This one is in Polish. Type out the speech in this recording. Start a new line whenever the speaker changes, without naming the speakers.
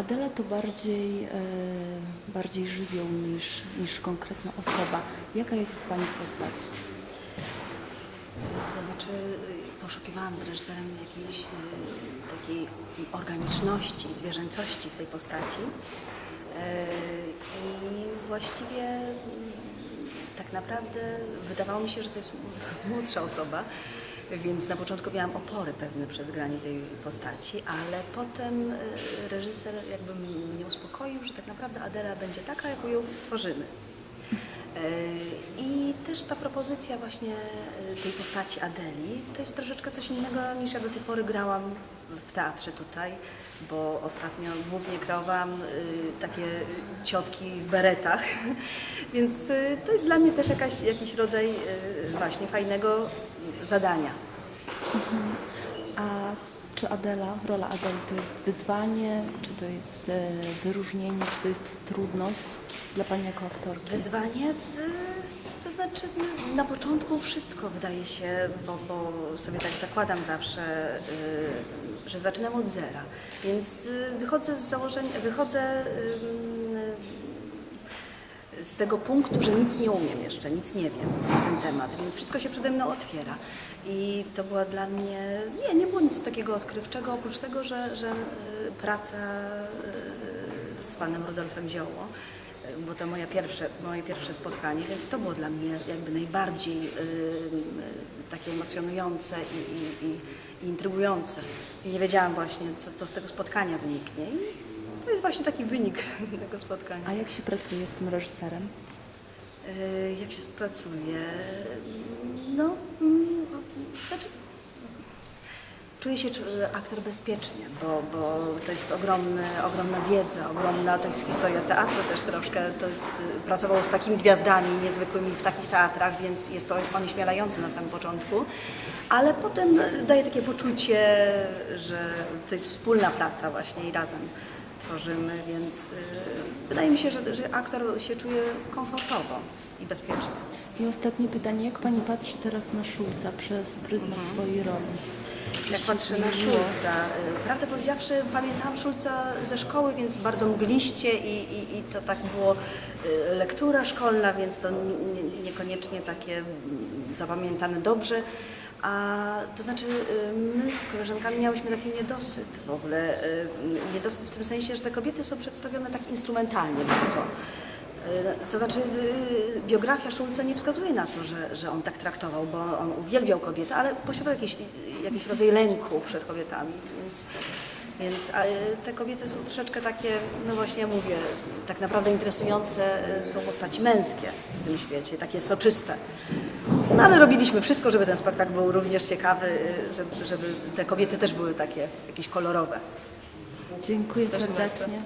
Adela to bardziej, e, bardziej żywioł niż, niż konkretna osoba. Jaka jest Pani postać?
To znaczy poszukiwałam z reżyserem jakiejś y, takiej organiczności, zwierzęcości w tej postaci. Y, I właściwie mm, tak naprawdę wydawało mi się, że to jest młodsza osoba, więc na początku miałam opory pewne przed graniem tej postaci, ale potem y, reżyser jakby mnie uspokoił, że tak naprawdę Adela będzie taka, jaką ją stworzymy. E, I też ta propozycja właśnie e, tej postaci Adeli to jest troszeczkę coś innego niż ja do tej pory grałam w teatrze tutaj, bo ostatnio głównie kreowałam e, takie ciotki w beretach, więc to jest dla mnie też jakaś, jakiś rodzaj właśnie fajnego zadania.
A czy Adela, rola Adeli to jest wyzwanie, czy to jest e, wyróżnienie, czy to jest trudność dla Pani jako aktorki?
Wyzwanie, to, to znaczy no, na początku wszystko wydaje się, bo, bo sobie tak zakładam zawsze, y, że zaczynam od zera. Więc wychodzę z założenia, wychodzę z tego punktu, że nic nie umiem jeszcze, nic nie wiem na ten temat, więc wszystko się przede mną otwiera. I to była dla mnie, nie, nie było nic takiego odkrywczego, oprócz tego, że, że y, praca y, z panem Rudolfem Zioło, y, bo to moje pierwsze, moje pierwsze spotkanie, więc to było dla mnie jakby najbardziej takie emocjonujące i, i, i, i intrygujące. Nie wiedziałam właśnie, co, co z tego spotkania wyniknie. To jest właśnie taki wynik tego spotkania.
A jak się pracuje z tym reżyserem?
Y, Jak się pracuje? No, mm, znaczy, czuję się aktor bezpiecznie, bo, bo to jest ogromny, ogromna wiedza, ogromna, to jest historia teatru też troszkę, to jest, y, pracował z takimi gwiazdami niezwykłymi w takich teatrach, więc jest to onieśmielające na samym początku, ale potem daje takie poczucie, że to jest wspólna praca właśnie i razem tworzymy, więc y, wydaje mi się, że, że aktor się czuje komfortowo i bezpiecznie.
I ostatnie pytanie, jak Pani patrzy teraz na Szulca przez pryzmat swojej roli?
Jak patrzę na Szulca, y, prawdę powiedziawszy, pamiętałam Szulca ze szkoły, więc bardzo mgliście i, i, i to tak było y, lektura szkolna, więc to nie- nie- niekoniecznie takie mm, zapamiętane dobrze. A to znaczy y, my z koleżankami miałyśmy taki niedosyt w ogóle, y, niedosyt w tym sensie, że te kobiety są przedstawione tak instrumentalnie bardzo. Y, To znaczy, biografia Szulca nie wskazuje na to, że, że on tak traktował, bo on uwielbiał kobiety, ale posiadał jakiś, jakiś rodzaj lęku przed kobietami, więc, więc te kobiety są troszeczkę takie, no właśnie mówię, tak naprawdę interesujące są postaci męskie w tym świecie, takie soczyste. No ale robiliśmy wszystko, żeby ten spektakl był również ciekawy, y, żeby, żeby te kobiety też były takie jakieś kolorowe.
Dziękuję serdecznie.